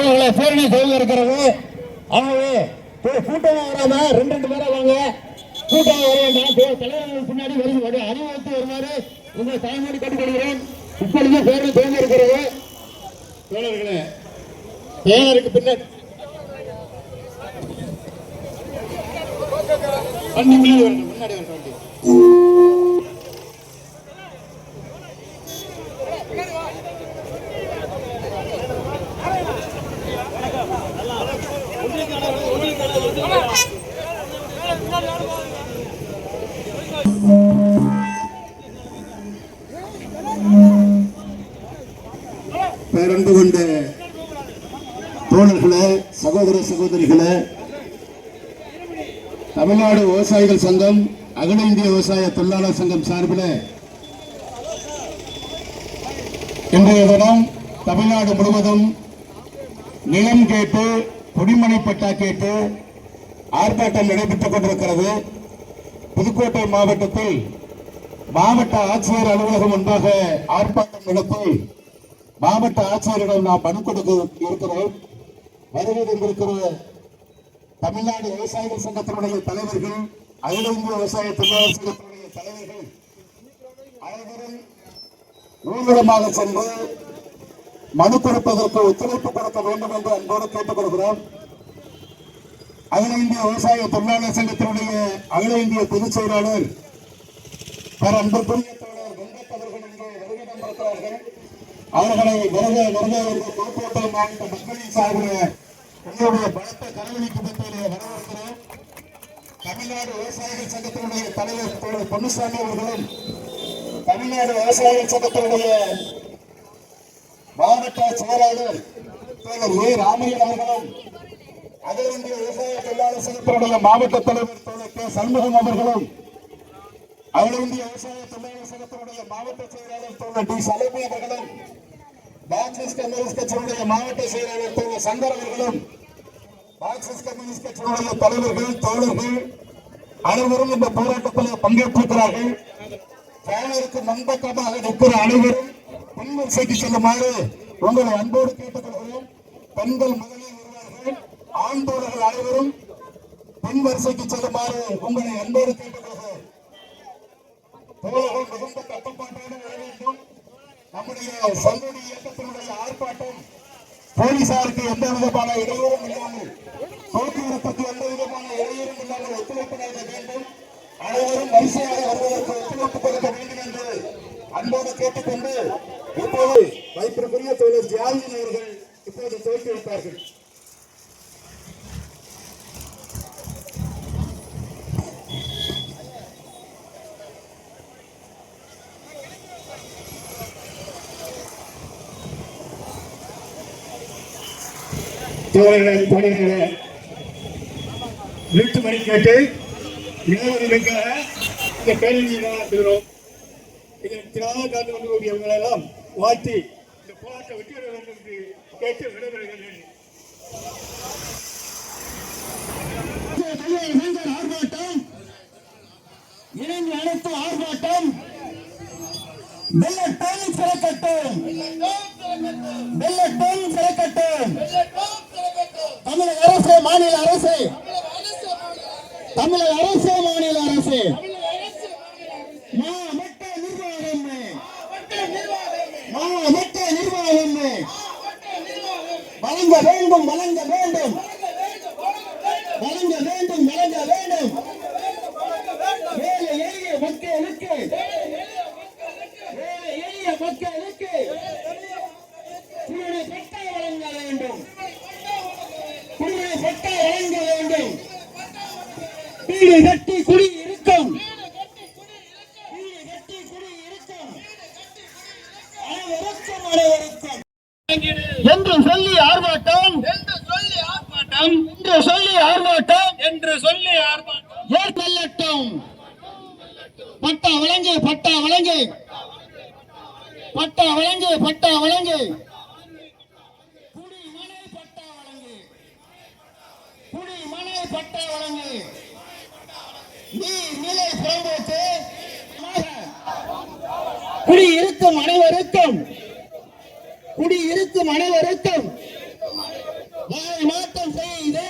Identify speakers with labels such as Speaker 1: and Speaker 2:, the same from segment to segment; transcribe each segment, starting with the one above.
Speaker 1: தோழர்களே பேரணி செய்ய இருக்கிறது. ஆகவே கூ- வராம ரெண்டு ரெண்டு பேரா வாங்க. கூட்டமா வர வேண்டாம். தலைவர்கள் பின்னாடி வருது. வரும் அணிவகுத்து வருமாறு உங்கள் தாய்மொழி கட்டுக்கொள்கிறேன். இப்பொழுது பேரணி துவங்க இருக்கிறது. தோழர்களே பேனருக்கு பின்னாடி முன்னாடி வரணும்
Speaker 2: வேண்டிய சகோதரிகளே தமிழ்நாடு விவசாயிகள் சங்கம் அகில இந்திய விவசாய தொழிலாளர் சங்கம் சார்பில் இன்றைய தினம் தமிழ்நாடு முழுவதும் நிலம் கேட்டு குடிமனை பட்டா கேட்டு ஆர்ப்பாட்டம் நடைபெற்றுக் கொண்டிருக்கிறது. புதுக்கோட்டை மாவட்டத்தில் மாவட்ட ஆட்சியர் அலுவலகம் முன்பாக ஆர்ப்பாட்டம் நடத்தி மாவட்ட ஆட்சியரிடம் நாம் மனு கொடுக்க இருக்கிறோம். வருகை தந்திருக்கிற தமிழ்நாடு விவசாயிகள் சங்கத்தினுடைய தலைவர்கள் அகில இந்திய விவசாய தொழிலாளர் சங்கத்தினுடைய தலைவர்கள் அனைவரும் ஊர்வலமாக சென்று மனு கொடுப்பதற்கு ஒத்துழைப்பு கொடுக்க வேண்டும் என்று அன்போடு கேட்டுக்கொள்கிறோம். அகில இந்திய விவசாய தொழிலாளர் சங்கத்தினுடைய அகில இந்திய பொதுச் செயலாளர் பேர் அன்புக்குரிய தோழர் வெங்கட் அவர்கள் இங்கே வருகை தந்திருக்கிறார்கள். அவர்களை வருக வருக என்று புதுக்கோட்டை மாவட்ட மக்களின் சார்பில் உங்களுடைய பலத்த கரவழி கூட்டத்திலே வரவேற்கிறோம். தமிழ்நாடு விவசாயிகள் சங்கத்தினுடைய தலைவர் தோழர் பொன்னுசாமி அவர்களும் தமிழ்நாடு விவசாயிகள் சங்கத்தினுடைய மாவட்ட செயலாளர் தோழர் ஏ ராமையன் அவர்களும் அகில இந்திய விவசாய தொழிலாளர் சங்கத்தினுடைய மாவட்ட தலைவர் தோழர் கே. சண்முகம் அவர்களும் அகில இந்திய விவசாய தொழிலாளர் சங்கத்தினுடைய மாவட்ட செயலாளர் தோழர் டி. சலமி அவர்களும் மார்க்சிஸ்ட் கம்யூனிஸ்ட் கட்சியினுடைய மாவட்ட செயலாளர் தோழர் சங்கர் அவர்களும் மார்க்சிஸ்ட் கம்யூனிஸ்ட் கட்சியினுடைய தலைவர்கள் தோழர்கள் அனைவரும் இந்த போராட்டத்தில் பங்கேற்றிருக்கிறார்கள். பேனருக்கு முன்பக்கமாக நிற்கிற அனைவரும் பின்வரிசைக்கு செல்லுமாறு உங்களை அன்போடு கேட்டுக்கொள்கிறோம். பெண்கள் முதலில் வருவார்கள் ஆண் தோழர்கள் அனைவரும் பின்வரிசைக்கு செல்லுமாறு உங்களை அன்போடு கேட்டுக்கொள்கிறோம். தோழர்கள் மிகுந்த கட்டுப்பாட்டோடு வர வேண்டும். நம்முடைய சங்கடி இயக்கத்தினுடைய ஆர்ப்பாட்டம் போலீசாருக்கு எந்த விதமான இடையூறும் இல்லாமல் போக்குவரத்துக்கு எந்த விதமான இடையூறும் இல்லாமல் ஒத்துழைப்பு நல்க வேண்டும். அனைவரும் வரிசையாக வருவதற்கு ஒத்துழைப்பு கொடுக்க வேண்டும் என்று அன்போடு கேட்டுக்கொண்டு இப்போது வைப்பிற்குரிய தோழர் ஜியாவின் அவர்கள் இப்போது துவக்கி வைப்பார்கள். தோழர்கள் தோழர்களே வீட்டு மணி கேட்டு இளைஞர்களுக்காக இந்த பேரணி நடத்துகிறோம் இதன் திராக காத்து எல்லாம் வாழ்த்தி இந்த போராட்ட வெற்றி பெற வேண்டும் என்று கேட்டு விடைபெறுகிறேன். ஆர்ப்பாட்டம் இணைந்து அனைத்து ஆர்ப்பாட்டம் வெள்ளட்டும் சிறக்கட்டும் சிறக்கட்டும் தமிழக அரசு மாநில அரசு. தமிழக அரசு நீர் நிலை புறம்போக்கு குடியிருக்கும் அனைவருக்கும் குடியிருக்கும் அனைவருக்கும் வகை மாற்றம் செய்து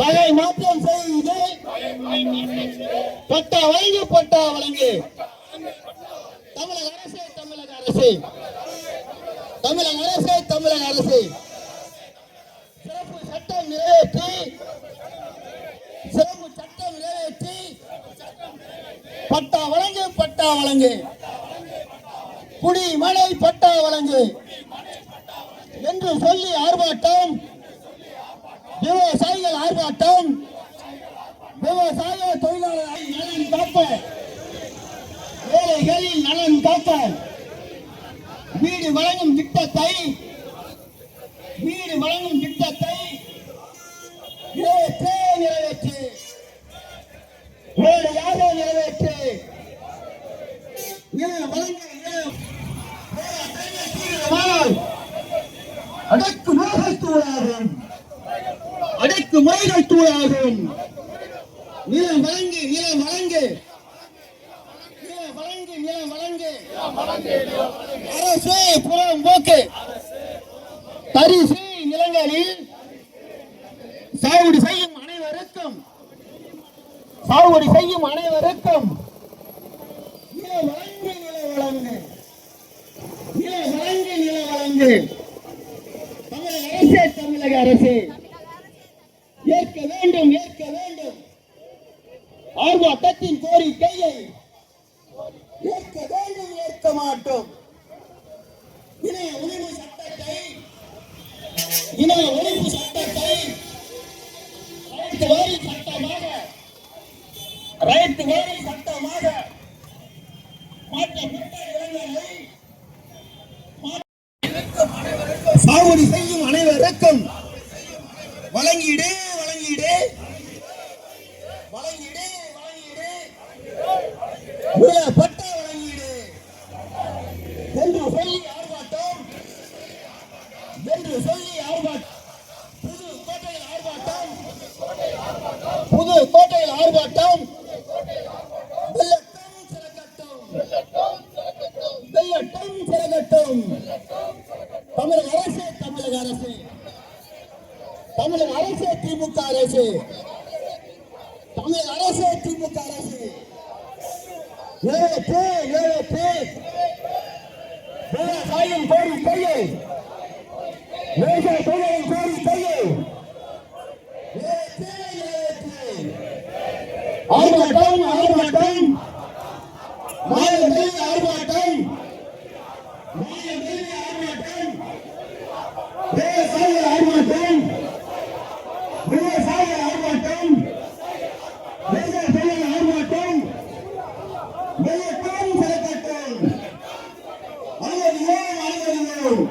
Speaker 3: வகை மாற்றம் செய்து பட்டா வழங்கு பட்டா வழங்கு. தமிழக அரசு தமிழக அரசு. தமிழக அரசு தமிழக அரசு. சிறப்பு சட்டம் நிறைவேற்றி பட்டா வழங்கு பட்டா வழங்கு. குடி மழை பட்டா வழங்கு. என்று சொல்லி ஆர்ப்பாட்டம் விவசாயிகள் ஆர்ப்பாட்டம் விவசாய தொழிலாளர்கள் நலன் காக்க ஏழைகளின் நலன் காக்க வீடு வழங்கும் திட்டத்தை வீடு வழங்கும் திட்டத்தை நிறைவேற்று. நிறைவேற்று ஏழையாக நிறைவேற்று இது அடக்கு முறைகள் தூளாகும். அடக்கு தூளாகும். நிலம் வழங்கு நிலம் வழங்கு நிலம் வழங்கு நிலம் வழங்கு அரசு புறம் போக்கு. தரிசு நிலங்களில் சாகுபடி செய்யும் அனைவருக்கும். சாகுபடி செய்யும் அனைவருக்கும். அரசே தமிழக அரசு. ஏற்க வேண்டும் ஏற்க வேண்டும். ஆர்வாட்டத்தின் கோரிக்கையை ஏற்க வேண்டும் ஏற்க மாட்டோம். இணைய உரிமை சட்டத்தை இணைய ஒளிவு சட்டத்தை ரைட்டு வேறு சட்டமாக ரைட்டு வேறு சட்டமாக மாற்றப்பட்ட இளைஞர்களை சாகுபடி செய்யும் அனைவருக்கும் வழங்கிடு வழங்கிடு. வழங்கிடு வழங்கிடு. பட்ட பட்டா வழங்கிடு. என்று சொல்லி ஆர்ப்பாட்டம் என்று சொல்லி ஆர்ப்பாட்டம் புது கோட்டையில் ஆர்ப்பாட்டம் புது கோட்டையில் ஆர்ப்பாட்டம். வெள்ளட்டும் சிறக்கட்டும் தமிழக அரசு தமிழக அரசு. தமிழக அரசு திமுக அரசு. தமிழக அரசு திமுக அரசு. ஏழு ஏழு விவசாயம் கோரிக்கையை விவசாய தொழிலாளர் கோரிக்கையை ஆர்வட்டம் ஆர்ப்பாட்டம் மாநிலத்தில் ஆர்ப்பாட்டம் மாநிலத்தில் ஆர்ப்பாட்டம் விவசாய ஆர்ப்பாட்டம் விவசாய ஆர்ப்பாட்டம் விவசாய தொழிலாளர் ஆர்ப்பாட்டம் வெள்ளட்டும் சிறக்கட்டும் அனுமதியோம் அனுமதியோம்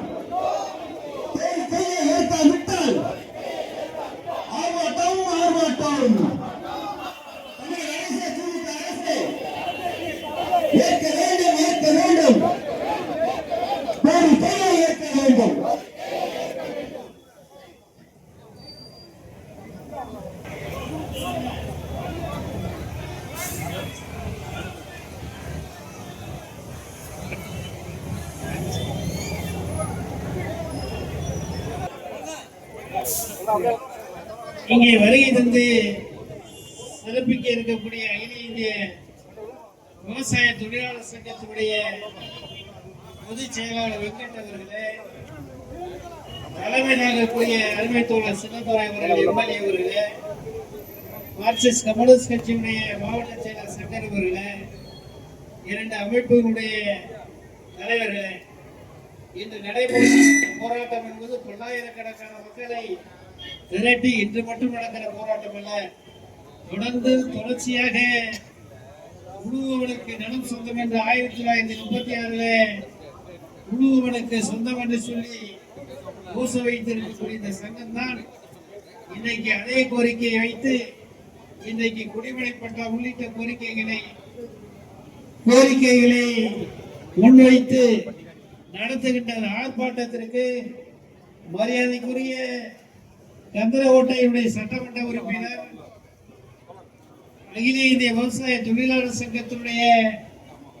Speaker 3: கோரிக்கையை ஏற்காவிட்டால் ஆர்ப்பாட்டம் ஆர்ப்பாட்டம் தமிழக அரசு திமுக அரசு ஏற்க வேண்டும் ஏற்க வேண்டும் கோரிக்கையை ஏற்க வேண்டும்
Speaker 4: இங்கே வருகை தந்து சிறப்பிக்க இருக்கக்கூடிய அகில இந்திய விவசாய தொழிலாளர் சங்கத்தினுடைய பொதுச் செயலாளர் வெங்கட் அவர்களே தலைமை தாங்கக்கூடிய அருமை தோழர் சின்னதோராய் அவர்கள் எம்எல்ஏ அவர்களே மார்க்சிஸ்ட் கம்யூனிஸ்ட் கட்சியினுடைய மாவட்ட செயலர் சங்கர் அவர்களே இரண்டு அமைப்புகளுடைய தலைவர்களே இன்று நடைபெறும் போராட்டம் என்பது பல்லாயிரக்கணக்கான மக்களை திரட்டி இன்று மட்டும் நடக்கிற போராட்டம் அல்ல தொடர்ந்து தொடர்ச்சியாக உழுவவனுக்கு நிலம் சொந்தம் என்று ஆயிரத்தி தொள்ளாயிரத்தி முப்பத்தி ஆறுல உழுவவனுக்கு சொந்தம் என்று சொல்லி பூச வைத்திருக்கக்கூடிய இந்த சங்கம் தான் இன்னைக்கு அதே கோரிக்கையை வைத்து இன்றைக்கு குடிமனை பட்டா உள்ளிட்ட கோரிக்கைகளை கோரிக்கைகளை முன்வைத்து நடத்துகின்ற ஆர்ப்பாட்டத்திற்கு மரியாதைக்குரிய கந்தரகோட்டையுடைய சட்டமன்ற உறுப்பினர் அகில இந்திய விவசாய தொழிலாளர் சங்கத்தினுடைய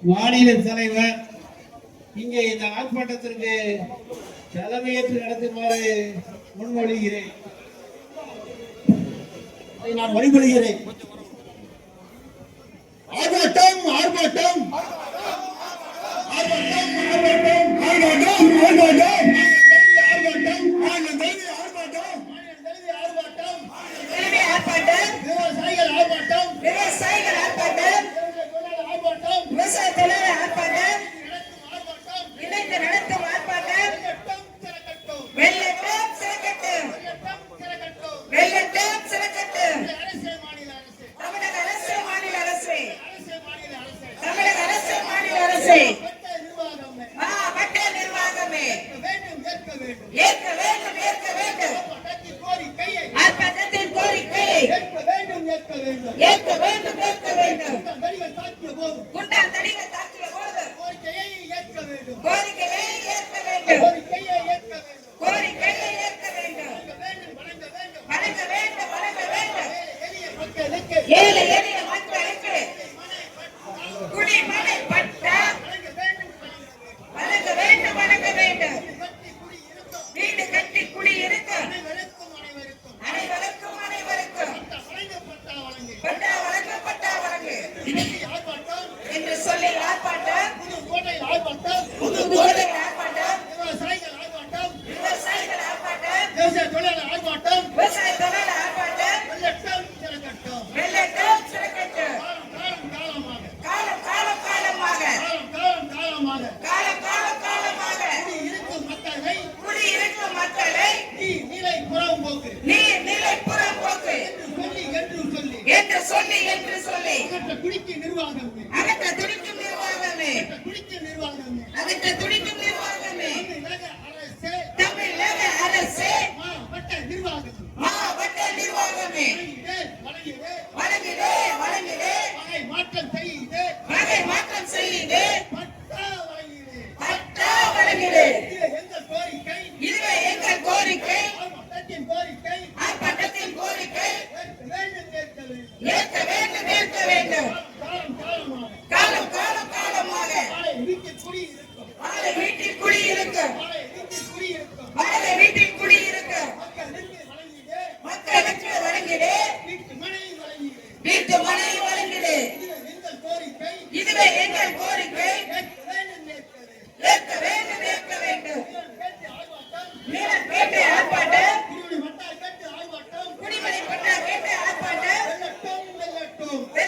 Speaker 4: மாநில தலைவர் இங்கே இந்த ஆர்ப்பாட்டத்திற்கு தலைமையேற்று நடத்துமாறு முன்மொழிகிறேன்.
Speaker 1: அதை நான் வழிபடுகிறேன். ஆர்ப்பாட்டம் ஆர்ப்பாட்டம். ஆர்ப்பாட்டம் ஆர்ப்பாட்டம். ஆர்ப்பாட்டம் ஆர்ப்பாட்டம். ஆர்ப்பாட்டம். ஆர்ப்பாட்டம். விவசாயிகள் ஆர்ப்பாட்டம்.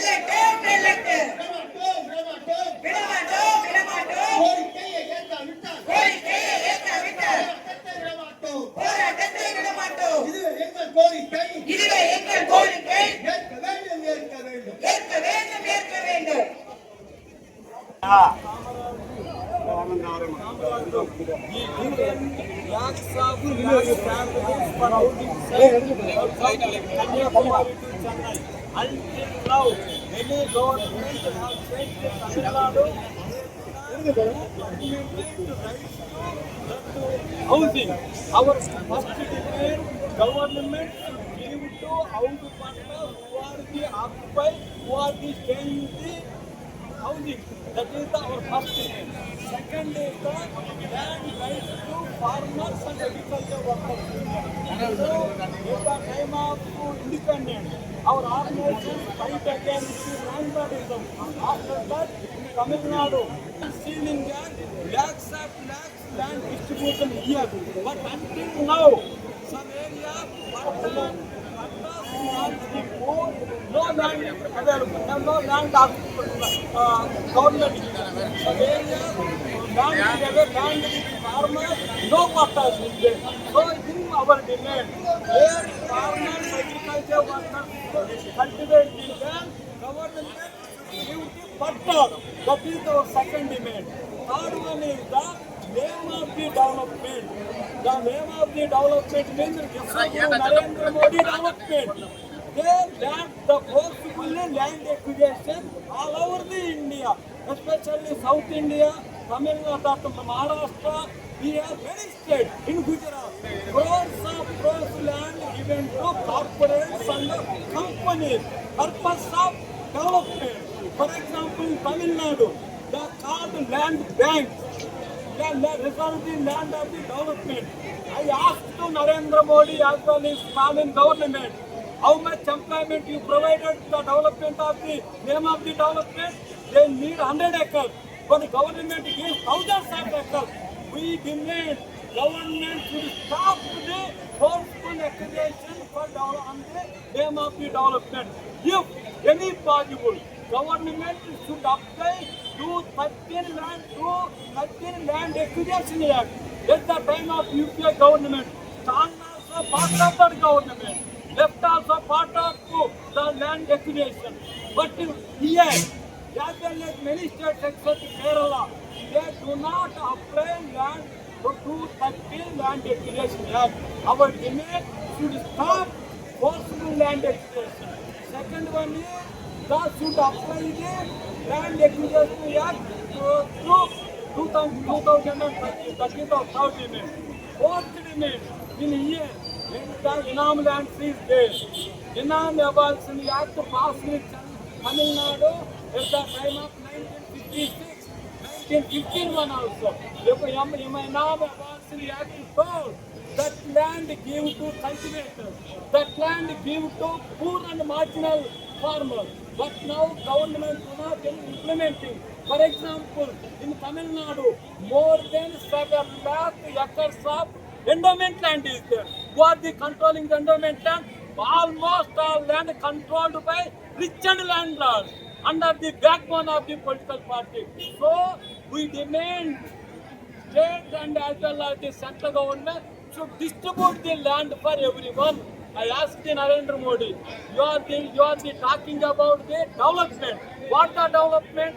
Speaker 5: வெள்ளட்டும் வெள்ளட்டும் జిల్లాలో
Speaker 1: housing our first declare
Speaker 5: government give to how
Speaker 6: to పట్ల who are the occupy are the strength housing. That is the our first demand. Second is the land rights to farmers and agriculture workers. So, at the time of independence, our organization fight against the landlordism. After that, Tamil Nadu stealing land, lakhs of lakhs land distribution here. But until now, some area, Patna, no land available, no land uh, government. Some area, land available, land farmers, no quotas in there. So in our demand, where farmers, agriculture workers cultivate the land, government give the patta. That is our second demand. Third one is the name of the development. The name of the development means Narendra Modi development. They land the forceful land acquisition all over the India, especially South India, Tamil Nadu, Maharashtra. We have many states in Gujarat. Crores of crores land given to corporates and companies. Purpose of development. For example, Tamil Nadu, are called land banks. They are the land of the development. I asked to Narendra Modi as well as Stalin government, how much employment you provided the development of the name of the development. They need 100 acres, but the government gives thousands of acres. We demand government should stop the forceful acquisition for develop- on the name of the development. If any possible, government should apply to thirteen land to thirteen land acquisition act at the time of UPA government stand also part of that government left also part of the land acquisition. But here, as well as many states except Kerala, they do not apply land to 230 land acquisition act. Our demand should stop forceful land acquisition. Second one is that should apply the land acquisition act uh, through 2000 2013. That is the third demand. Fourth demand in here when the Inam land is there. Inam Abolition Act passed in Tamil Nadu at the time of 1956. 1915 one also. If Yam- Yam- Inam Abolition Act told that land give to cultivators, that land give to poor and marginal farmers. But now government do not implementing. For example, in Tamil Nadu, more than 7 lakh acres of endowment land is there. Who are the controlling the endowment land? Almost all land controlled by rich and landlords under the backbone of the political party. So we demand state and as well as the central government should distribute the land for everyone. I asked Narendra Modi, you are the you are the talking about the development. What the development?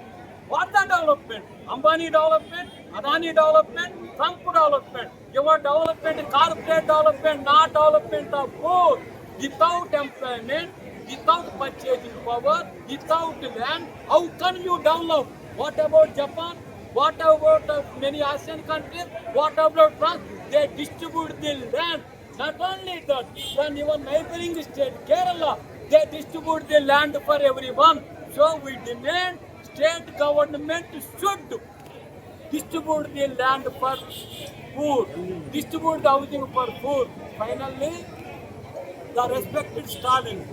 Speaker 6: What the development? Ambani development, Adani development, Trump development. Your development, corporate development, not development of food. Without employment, without purchasing power, without land, how can you develop? What about Japan? What about many ASEAN countries? What about France? They distribute the land. Not only that, when even neighboring state, Kerala, they distribute the land for everyone. So we demand state government should distribute the land for food, distribute the housing for food. Finally, the respected Stalin,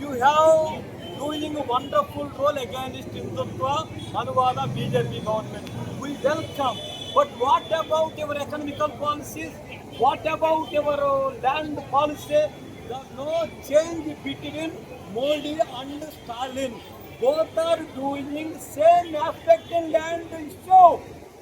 Speaker 6: you have doing a wonderful role against Hindutva, Manuvada, BJP government. We welcome. But what about your economical policies? What about your uh, land policy? There's no change between Modi and Stalin. Both are doing same aspect in land issue.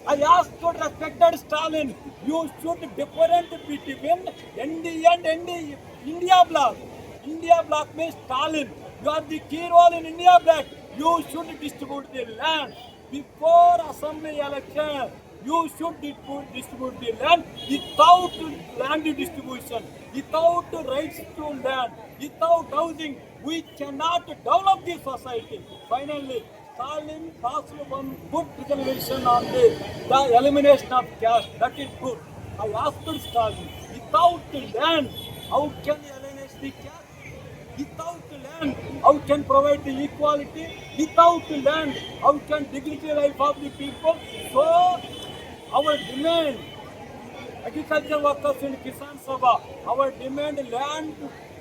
Speaker 6: I ask to respected Stalin, you should different between ND and ND, India bloc. India bloc means Stalin. You are the key role in India bloc. You should distribute the land before assembly election. You should distribute, the land without land distribution, without rights to land, without housing. We cannot develop the society. Finally, Stalin passed one good resolution on the, the elimination of caste. That is good. I asked Stalin, without land, how can you eliminate the caste? Without land, how can provide the equality? Without land, how can dignity life of the people? So, our demand, agriculture workers in Kisan Sabha, our demand land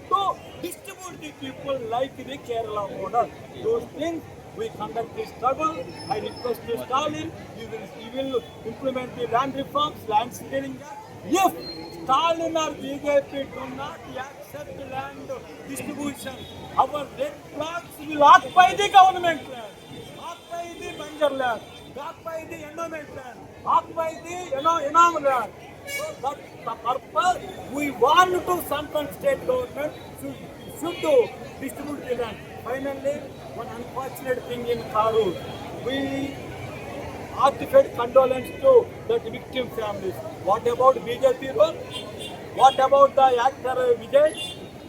Speaker 6: to distribute the people like the Kerala model. Those things we conduct the struggle. I request to Stalin, you will, you will implement the land reforms, land stealing act. If Stalin or BJP do not accept land distribution, our red flags will occupy the government land, occupy the Banjar land, occupy the endowment land, occupy the Eno- Enam land. So the purpose. We want to central state government should, should do distribute the land. Finally, one unfortunate thing in Karur, we heartfelt condolence to the victim families. What about BJP role? What about the actor Vijay?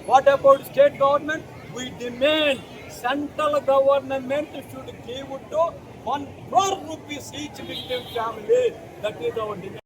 Speaker 6: What about state government? We demand central government should give to one crore rupees each victim family. That is our demand.